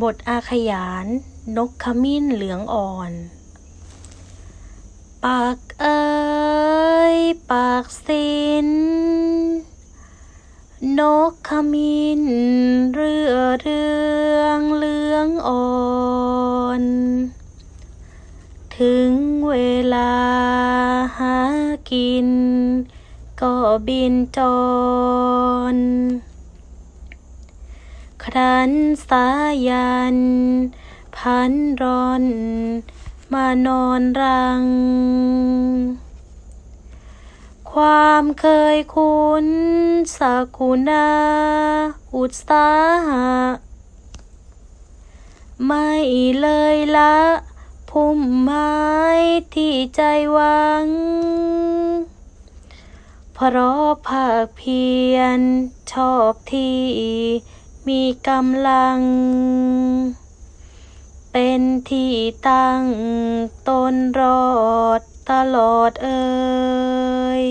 บทอาขยาน นกขมิ้นเหลืองอ่อน ปากเอ้ยปากสินนกขมิ้นเรือเรืองเหลืองอ่อน ถึงเวลาหากิน ก็บินจร ครั้นสายัน พันรอน มานอนรัง ความเคยคุ้นสักกุณาอุตสาหะ ไม่เลยละพุ่มไม้ที่ใจหวัง เพราะภาคเพียรชอบที่ มีกำลัง เป็นที่ตั้งตนรอดตลอดเอ่ย